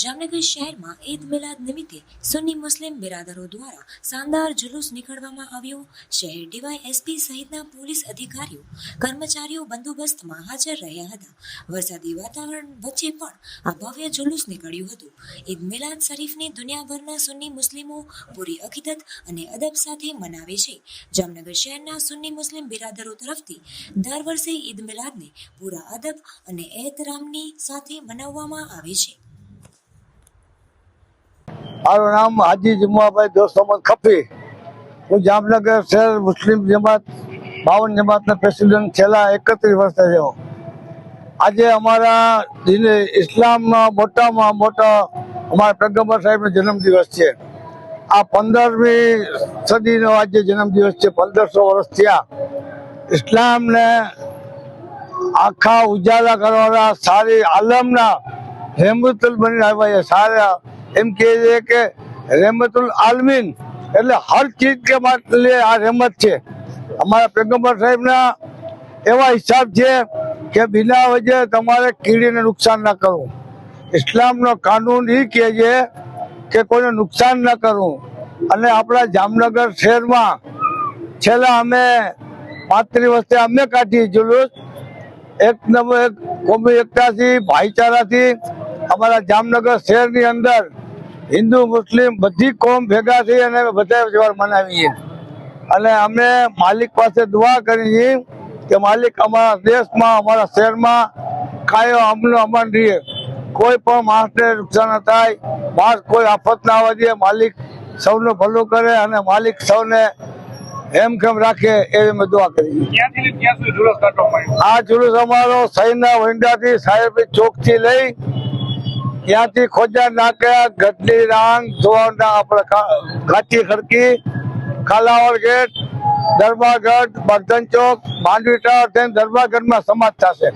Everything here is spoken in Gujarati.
જામનગર શહેરમાં ઈદ મિલાદ નિમિત્તે સુન્ની મુસ્લિમ બિરાદરો દ્વારા શાનદાર જુલુસ નીકળવામાં આવ્યો. શહેર ડીવાયએસપી સહિતના પોલીસ અધિકારીઓ, કર્મચારીઓ બંદોબસ્તમાં હાજર રહ્યા હતા. વરસાદી વાતાવરણ વચ્ચે પણ આ ભવ્ય જુલુસ નીકળ્યું હતું. ઈદ મિલાદ શરીફને દુનિયાભરના સુન્ની મુસ્લિમો પૂરી અકીદત અને અદબ સાથે મનાવે છે. જામનગર શહેરના સુન્ની મુસ્લિમ બિરાદરો તરફથી દર વર્ષે ઈદ મિલાદને પૂરા અદબ અને એહતરામની સાથે મનાવવામાં આવે છે. મારું નામ હાજી જુમ્માભાઈ દોસ્ત અહમદ ખફી. હું જામનગર શહેર મુસ્લિમ જમાત, બાવન જમાતના પ્રેસિડેન્ટ છેલ્લા એકત્રીસ વર્ષ થયો આજે અમારા દિન ઇસ્લામમાં મોટામાં મોટો અમારા પ્રગમ્બર સાહેબનો જન્મદિવસ છે. આ પંદરમી સદીનો આજે જન્મદિવસ છે, પંદરસો વર્ષ થયા. ઇસ્લામને આખા ઉજાલા કરવાના સારી આલમના હેમુતલ બની આવ્યા સારા એમ કહે છે કે રહેમતુલ આલમીન, એટલે હર ચીજ કે માટે આ રહેમત છે. અમારા પેગમ્બર સાહેબના એવા હિસાબ છે કે બિના વજે તમારે કીડીને નુકસાન ના કરવું. ઇસ્લામનો કાનૂન એ કહે છે કે કોઈને નુકસાન ના કરવું. અને આપણા જામનગર શહેરમાં છેલ્લા અમે પાંત્રીસ વર્ષે અમે કાઢીએ જુલુસ. એક નંબર એક, કોમી એકતાથી, ભાઈચારાથી અમારા જામનગર શહેરની અંદર હિન્દુ મુસ્લિમ બધી કોમ ભેગા થઈ અને બધા તહેવાર મનાવીએ. અને અમે માલિક પાસે દુઆ કરીએ કે માલિક અમારા દેશમાં અમારા શહેરમાં કાયો અમલો અમન રહીએ. કોઈ પણ માણસને નુકસાન ન થાય માણસ કોઈ આફત ના આવવા દે માલિક સૌનું ભલું કરે અને માલિક સૌને હેમખેમ રાખે એવી અમે દુઆ આવ્યો આ જુલુસ અમારો સૈના વંડાથી સાહેબ ચોકથી લઈ ત્યાંથી ખોજા નાકે ગઢલી રાંગ ધોવાના આપણે કાચી ખડકી કાલાવડ ગેટ દરબારગઢ બર્ધન ચોક, માંડવી ટાવર થઈને દરબારગઢમાં સમાજ થશે.